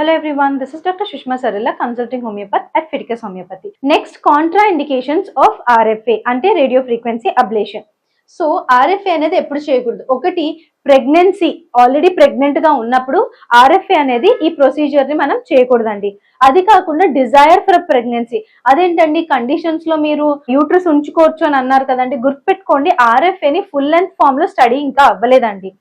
Hello everyone, this is Dr. Sushma Sarila, consulting homeopath at Fiticus Homeopathy. Next, contraindications of RFA అంటే radio frequency ablation so RFA అనేది ఎప్పుడు చేయకూడదు. ఒకటి pregnancy already ప్రెగ్నెంట్గా ఉన్నప్పుడు RFA అనేది ఈ ప్రొసీజర్ని మనం చేయకూడదండి. అది కాకుండా డిజైర్ ఫర్ ప్రెగ్నెన్సీ అదేంటండి? కండిషన్స్లో మీరు యూట్రస్ ఉంచుకోవచ్చు అని అన్నారు కదండి. గుర్తుపెట్టుకోండి ఆర్ఎఫ్ఏని ఫుల్ లెంత్ ఫామ్లో స్టడీ ఇంకా అవ్వలేదండి.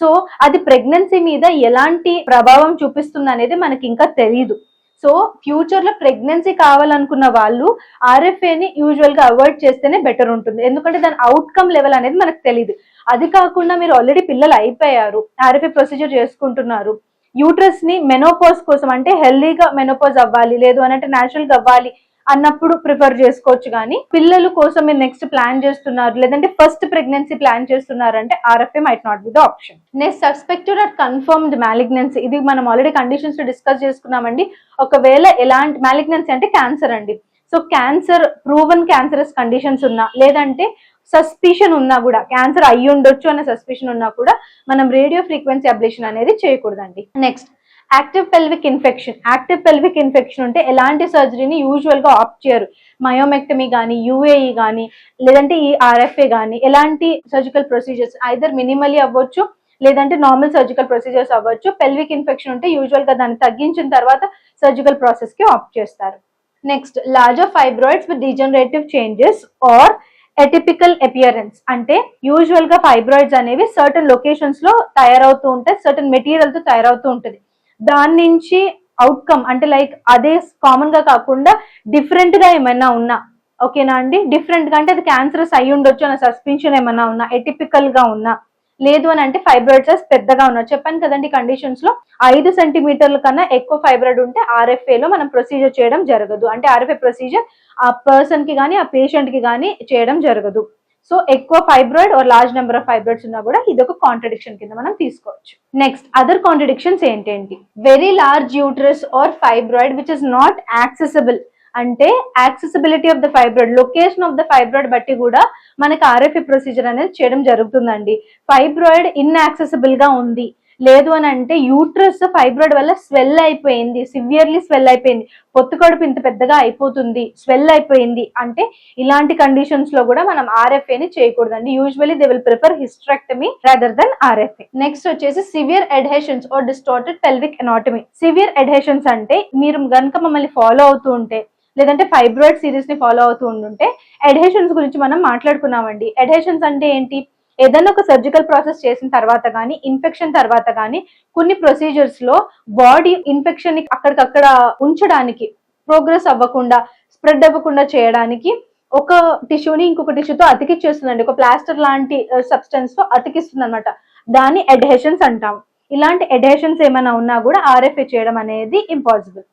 సో అది ప్రెగ్నెన్సీ మీద ఎలాంటి ప్రభావం చూపిస్తుంది అనేది మనకి ఇంకా తెలియదు సో ఫ్యూచర్లో ప్రెగ్నెన్సీ కావాలనుకున్న వాళ్ళు ఆర్ఎఫ్ఏని యూజువల్గా అవాయిడ్ చేస్తేనే బెటర్ ఉంటుంది. ఎందుకంటే దాని అవుట్కమ్ లెవెల్ అనేది మనకు తెలియదు అది కాకుండా మీరు ఆల్రెడీ పిల్లలు అయిపోయారు ఆర్ఎఫ్ఏ ప్రొసీజర్ చేసుకుంటున్నారు యూట్రస్ని మెనోపోజ్ కోసం అంటే హెల్దీగా మెనోపోజ్ అవ్వాలి లేదు అని అంటే న్యాచురల్గా అవ్వాలి అన్నప్పుడు ప్రిఫర్ చేసుకోవచ్చు కానీ పిల్లల కోసం మీరు నెక్స్ట్ ప్లాన్ చేస్తున్నారు. లేదంటే ఫస్ట్ ప్రెగ్నెన్సీ ప్లాన్ చేస్తున్నారు అంటే RFA might not be the option next suspected at confirmed malignancy ఇది మనం ఆల్రెడీ కండిషన్స్ డిస్కస్ చేసుకున్నామండి. ఒకవేళ ఎలాంటి మ్యాలిగ్నెన్సీ అంటే క్యాన్సర్ అండి. So cancer proven cancerous conditions ఉన్నా లేదంటే సస్పిషన్ ఉన్నా కూడా క్యాన్సర్ అయ్యి ఉండొచ్చు అనే సస్పిషన్ ఉన్నా కూడా మనం రేడియో ఫ్రీక్వెన్సీ అబ్లేషన్ అనేది చేయకూడదండి. Next active pelvic infection. Active pelvic infection ఉంటే ఎలాంటి సర్జరీని యూజువల్గా ఆప్ట్ చేయరు. మయోమెక్టమీ కానీ యూఏఈ కానీ లేదంటే ఈ ఆర్ఎఫ్ఏ కానీ ఎలాంటి సర్జికల్ ప్రొసీజర్స్ ఐదర్ మినిమలీ అవ్వచ్చు లేదంటే నార్మల్ సర్జికల్ ప్రొసీజర్స్ అవ్వచ్చు. పెల్విక్ ఇన్ఫెక్షన్ ఉంటే యూజువల్గా దాన్ని తగ్గించిన తర్వాత సర్జికల్ ప్రాసెస్కి ఆప్ట్ చేస్తారు. Next larger fibroids with degenerative changes or atypical appearance. అంటే యూజువల్గా ఫైబ్రాయిడ్స్ అనేవి సర్టన్ లొకేషన్స్లో తయారవుతూ ఉంటాయి సర్టన్ మెటీరియల్తో తయారవుతూ ఉంటుంది. దాని నుంచి అవుట్కమ్ అంటే లైక్ అదే కామన్గా కాకుండా డిఫరెంట్గా ఏమైనా ఉన్నా ఓకేనా అండి? డిఫరెంట్గా అంటే అది క్యాన్సరస్ అయి ఉండొచ్చు అన్న సస్పెన్షన్ ఏమైనా ఉన్నా ఎటిపికల్గా ఉన్నా లేదు అని అంటే ఫైబ్రాయిడ్సెస్ పెద్దగా ఉన్నా చెప్పాను కదండి కండిషన్స్లో ఐదు సెంటీమీటర్ల కన్నా ఎక్కువ ఫైబ్రాయిడ్ ఉంటే ఆర్ఎఫ్ఏ లో మనం ప్రొసీజర్ చేయడం జరగదు. అంటే ఆర్ఎఫ్ఏ ప్రొసీజర్ ఆ పర్సన్కి కానీ ఆ పేషెంట్కి కానీ చేయడం జరగదు. సో ఎక్కువ fibroid or large number of fibroids ఉన్నా కూడా ఇది ఒక కాంట్రడిక్షన్ కింద మనం తీసుకోవచ్చు. నెక్స్ట్ అదర్ కాంట్రడిక్షన్స్ ఏంటేంటి? Very large uterus or fibroid which is not accessible అంటే accessibility of the fibroid location of the fibroid బట్టి కూడా మనకి ఆర్ఎఫ్ఏ ప్రొసీజర్ అనేది చేయడం జరుగుతుందండి. ఫైబ్రాయిడ్ ఇన్యాక్సెసిబుల్గా ఉంది. లేదు అని అంటే యూట్రస్ ఫైబ్రాయిడ్ వల్ల స్వెల్ అయిపోయింది సివియర్లీ స్వెల్ అయిపోయింది. పొత్తు కడుపు ఇంత పెద్దగా అయిపోతుంది స్వెల్ అయిపోయింది అంటే ఇలాంటి కండిషన్స్లో కూడా మనం ఆర్ఎఫ్ఏ ని చేయకూడదండి. Usually they will prefer hysterectomy rather then RFA next వచ్చేసి severe adhesions or distorted pelvic anatomy severe adhesions అంటే మీరు గనక మమ్మల్ని ఫాలో అవుతూ ఉంటే లేదంటే ఫైబ్రాయిడ్ సిరీస్ని ఫాలో అవుతూ ఉంటుంటే అడ్హెషన్స్ గురించి మనం మాట్లాడుకున్నామండి. అడ్హెషన్స్ అంటే ఏంటి? ఏదైనా ఒక సర్జికల్ ప్రాసెస్ చేసిన తర్వాత కానీ ఇన్ఫెక్షన్ తర్వాత కానీ కొన్ని ప్రొసీజర్స్లో బాడీ ఇన్ఫెక్షన్ని అక్కడికక్కడ ఉంచడానికి ప్రోగ్రెస్ అవ్వకుండా స్ప్రెడ్ అవ్వకుండా చేయడానికి ఒక టిష్యూని ఇంకొక టిష్యూతో అతికిచ్చేస్తుందండి. ఒక ప్లాస్టర్ లాంటి uh, సబ్స్టెన్స్తో అతికిస్తుంది అనమాట దాన్ని అడ్హెషన్స్ అంటాం. ఇలాంటి అడ్హెషన్స్ ఏమైనా ఉన్నా కూడా ఆర్ఎఫ్ఏ చేయడం అనేది impossible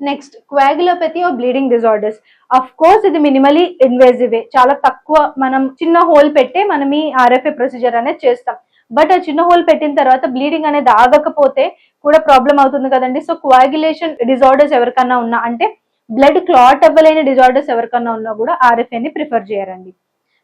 next coagulopathy or bleeding disorders of course ఇది మినిమలీ ఇన్వేజివే చాలా తక్కువ మనం చిన్న హోల్ పెట్టే మనం ఈ ఆర్ఎఫ్ఏ ప్రొసీజర్ అనేది చేస్తాం. బట్ ఆ చిన్న హోల్ పెట్టిన తర్వాత బ్లీడింగ్ అనేది ఆగకపోతే కూడా ప్రాబ్లం అవుతుంది కదండి. సో క్వాగులేషన్ డిజార్డర్స్ ఎవరికన్నా ఉన్నా అంటే బ్లడ్ క్లాట్ అవ్వలేని డిజార్డర్స్ ఎవరికన్నా ఉన్నా కూడా ఆర్ఎఫ్ఏని ప్రిఫర్ చేయరండి.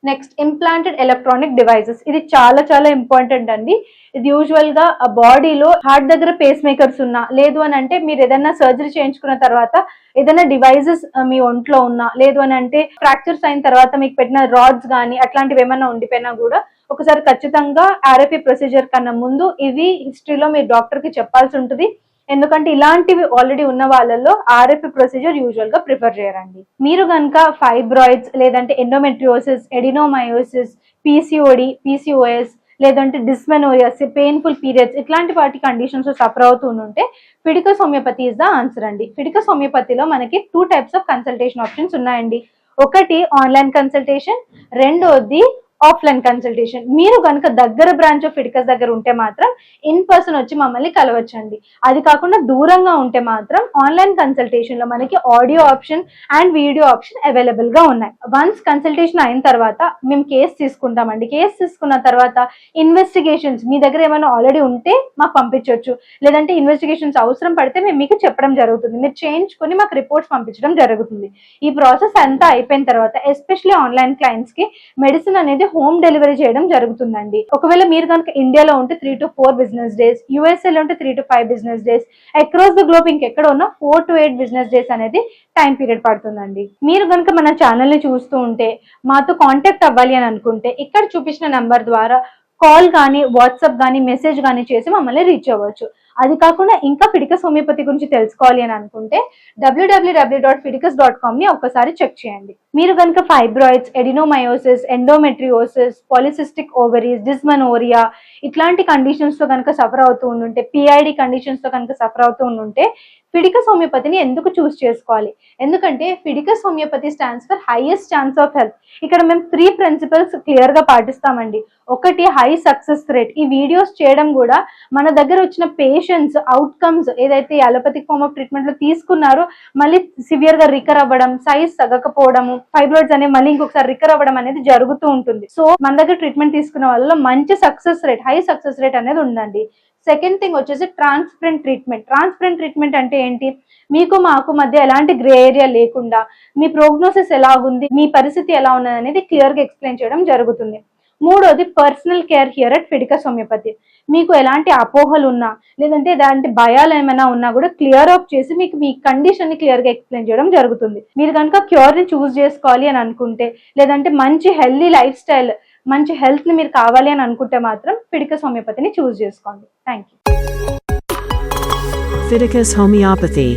నెక్స్ట్ ఇంప్లాంటెడ్ ఎలక్ట్రానిక్ డివైసెస్ ఇది చాలా చాలా ఇంపార్టెంట్ అండి. ఇది యూజువల్గా బాడీలో హార్ట్ దగ్గర పేస్ మేకర్స్ ఉన్నా లేదు అని అంటే మీరు ఏదైనా సర్జరీ చేయించుకున్న తర్వాత ఏదైనా డివైసెస్ మీ ఒంట్లో ఉన్నా లేదు అని అంటే ఫ్రాక్చర్స్ అయిన తర్వాత మీకు పెట్టిన రాడ్స్ కానీ అట్లాంటివి ఏమైనా ఉండిపోయినా కూడా ఒకసారి ఖచ్చితంగా ఆర్ఎఫీ ప్రొసీజర్ కన్నా ముందు ఇవి హిస్టరీలో మీరు డాక్టర్కి చెప్పాల్సి ఉంటుంది. ఎందుకంటే ఇలాంటివి ఆల్రెడీ ఉన్న వాళ్ళల్లో ఆర్ఎఫ్ఈ ప్రొసీజర్ యూజువల్గా ప్రిఫర్ చేయరండి. మీరు కనుక ఫైబ్రాయిడ్స్ లేదంటే ఎండోమెట్రియోసిస్ ఎడినోమయోసిస్ పీసీఓడి పీసీఓఎస్ లేదంటే డిస్మెనోయస్ పెయిన్ఫుల్ పీరియడ్స్ ఇట్లాంటి వాటి కండిషన్స్ సఫర్ అవుతూ ఉంటే Fidicus homeopathy is the answer అండి. ఫిడికస్ హోమియోపతిలో మనకి two types of consultation options ఉన్నాయండి. ఒకటి ఆన్లైన్ కన్సల్టేషన్ రెండోది ఆఫ్లైన్ కన్సల్టేషన్ మీరు కనుక దగ్గర బ్రాంచ్ ఆఫ్ ఫిడికస్ దగ్గర ఉంటే మాత్రం ఇన్ పర్సన్ వచ్చి మమ్మల్ని కలవచ్చండి. అది కాకుండా దూరంగా ఉంటే మాత్రం ఆన్లైన్ కన్సల్టేషన్లో మనకి audio option and video option అవైలబుల్గా ఉన్నాయి. వన్స్ కన్సల్టేషన్ అయిన తర్వాత మేము కేసు తీసుకుంటామండి. కేసు తీసుకున్న తర్వాత ఇన్వెస్టిగేషన్స్ మీ దగ్గర ఏమైనా ఆల్రెడీ ఉంటే మాకు పంపించవచ్చు లేదంటే ఇన్వెస్టిగేషన్స్ అవసరం పడితే మేము మీకు చెప్పడం జరుగుతుంది. మీరు చేయించుకొని మాకు రిపోర్ట్స్ పంపించడం జరుగుతుంది. ఈ ప్రాసెస్ అంతా అయిపోయిన తర్వాత ఎస్పెషల్లీ ఆన్లైన్ క్లయింట్స్కి మెడిసిన్ అనేది హోమ్ డెలివరీ చేయడం జరుగుతుందండి. ఒకవేళ మీరు కనుక ఇండియాలో ఉంటే three to four business days యూఎస్ఏలో ఉంటే three to five business days across the globe ఇంకెక్కడ ఉన్నా four to eight business days అనేది టైం పీరియడ్ పడుతుందండి. మీరు కనుక మన ఛానల్ని చూస్తూ ఉంటే మాతో కాంటాక్ట్ అవ్వాలి అని అనుకుంటే ఇక్కడ చూపించిన నెంబర్ ద్వారా కాల్ కానీ వాట్సాప్ కానీ మెసేజ్ కానీ చేసి మమ్మల్ని రీచ్ అవ్వచ్చు. అది కాకుండా ఇంకా ఫిడికస్ హోమియోపతి గురించి తెలుసుకోవాలి అని అనుకుంటే డబ్ల్యూడబ్ల్యూడబ్ల్యూ డాట్ ఫిడికస్ డాట్ కామ్ని ఒక్కసారి చెక్ చేయండి. మీరు కనుక fibroids adenomyosis endometriosis polycystic ovaries dysmenorrhea ఇట్లాంటి కండిషన్స్తో కనుక సఫర్ అవుతూ ఉండుంటే పిఐడి కండిషన్స్తో కనుక సఫర్ అవుతూ ఉండుంటే ఫిడికస్ హోమియోపతిని ఎందుకు చూస్ చేసుకోవాలి? ఎందుకంటే Fidicus homeopathy stands for highest chance of health ఇక్కడ మేము త్రీ ప్రిన్సిపల్స్ క్లియర్గా పాటిస్తామండి. ఒకటి హై సక్సెస్ రేట్ ఈ వీడియోస్ చేయడం కూడా మన దగ్గర వచ్చిన పేషెంట్స్ అవుట్కమ్స్ ఏదైతే అలోపతిక్ ఫార్మ్ ఆఫ్ ట్రీట్మెంట్లో తీసుకున్నారో మళ్ళీ సివియర్గా రికర్ అవ్వడం సైజ్ తగ్గకపోవడము ఫైబ్రాయిడ్స్ అనేవి మళ్ళీ ఇంకొకసారి రికర్ అవ్వడం అనేది జరుగుతూ ఉంటుంది. సో మన దగ్గర ట్రీట్మెంట్ తీసుకున్న వాళ్ళలో మంచి success rate high success rate అనేది ఉందండి. సెకండ్ థింగ్ వచ్చేసి ట్రాన్స్పరెంట్ ట్రీట్మెంట్. ట్రాన్స్పరెంట్ ట్రీట్మెంట్ అంటే ఏంటి? మీకు మాకు మధ్య ఎలాంటి గ్రే ఏరియా లేకుండా మీ ప్రోగ్నోసిస్ ఎలాగుంది మీ పరిస్థితి ఎలా ఉన్నది అనేది క్లియర్గా ఎక్స్ప్లెయిన్ చేయడం జరుగుతుంది. మూడోది personal care here at Fidicus homeopathy మీకు ఎలాంటి అపోహలు ఉన్నా లేదంటే ఎలాంటి భయాలు ఏమైనా ఉన్నా కూడా క్లియర్ అప్ చేసి మీకు మీ కండిషన్ని క్లియర్గా ఎక్స్ప్లెయిన్ చేయడం జరుగుతుంది. మీరు కనుక క్యూర్ని చూస్ చేసుకోవాలి అని అనుకుంటే లేదంటే మంచి హెల్దీ లైఫ్ స్టైల్ మంచి హెల్త్ని మీరు కావాలి అని అనుకుంటే మాత్రం ఫిడికస్ హోమియోపతిని చూస్ చేసుకోండి. Thank you Fiticus Homeopathy